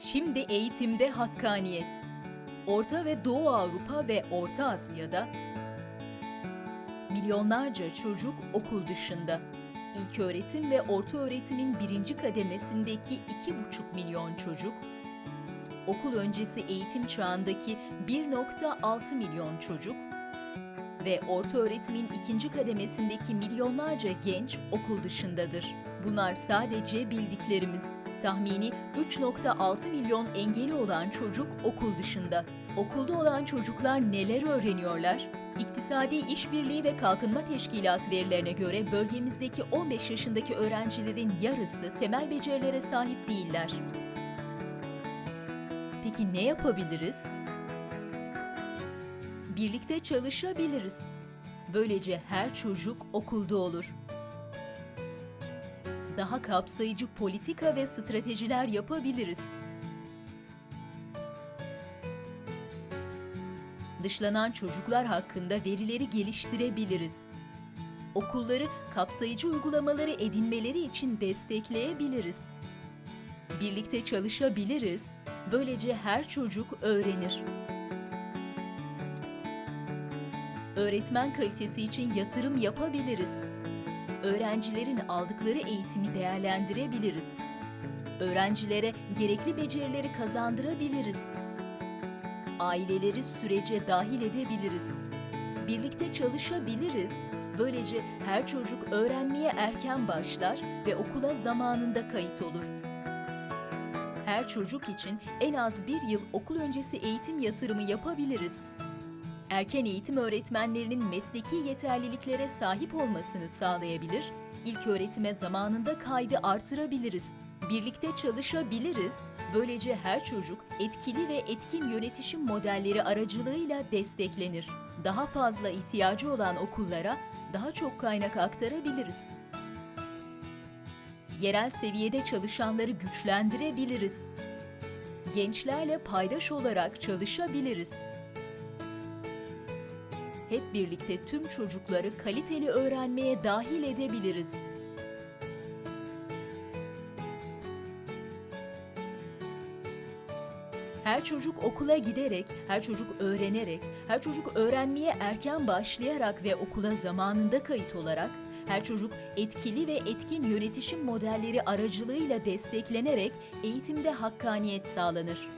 Şimdi eğitimde hakkaniyet. Orta ve Doğu Avrupa ve Orta Asya'da milyonlarca çocuk okul dışında. İlköğretim ve orta öğretimin birinci kademesindeki 2,5 milyon çocuk, okul öncesi eğitim çağındaki 1,6 milyon çocuk ve orta öğretimin ikinci kademesindeki milyonlarca genç okul dışındadır. Bunlar sadece bildiklerimiz. Tahmini 3.6 milyon engeli olan çocuk okul dışında. Okulda olan çocuklar neler öğreniyorlar? İktisadi İşbirliği ve Kalkınma Teşkilatı verilerine göre bölgemizdeki 15 yaşındaki öğrencilerin yarısı temel becerilere sahip değiller. Peki ne yapabiliriz? Birlikte çalışabiliriz. Böylece her çocuk okulda olur. Daha kapsayıcı politika ve stratejiler yapabiliriz. Dışlanan çocuklar hakkında verileri geliştirebiliriz. Okulları kapsayıcı uygulamaları edinmeleri için destekleyebiliriz. Birlikte çalışabiliriz. Böylece her çocuk öğrenir. Öğretmen kalitesi için yatırım yapabiliriz. Öğrencilerin aldıkları eğitimi değerlendirebiliriz. Öğrencilere gerekli becerileri kazandırabiliriz. Aileleri sürece dahil edebiliriz. Birlikte çalışabiliriz. Böylece her çocuk öğrenmeye erken başlar ve okula zamanında kayıt olur. Her çocuk için en az bir yıl okul öncesi eğitim yatırımı yapabiliriz erken eğitim öğretmenlerinin mesleki yeterliliklere sahip olmasını sağlayabilir, ilk öğretime zamanında kaydı artırabiliriz. Birlikte çalışabiliriz, böylece her çocuk etkili ve etkin yönetişim modelleri aracılığıyla desteklenir. Daha fazla ihtiyacı olan okullara daha çok kaynak aktarabiliriz. Yerel seviyede çalışanları güçlendirebiliriz. Gençlerle paydaş olarak çalışabiliriz hep birlikte tüm çocukları kaliteli öğrenmeye dahil edebiliriz. Her çocuk okula giderek, her çocuk öğrenerek, her çocuk öğrenmeye erken başlayarak ve okula zamanında kayıt olarak, her çocuk etkili ve etkin yönetişim modelleri aracılığıyla desteklenerek eğitimde hakkaniyet sağlanır.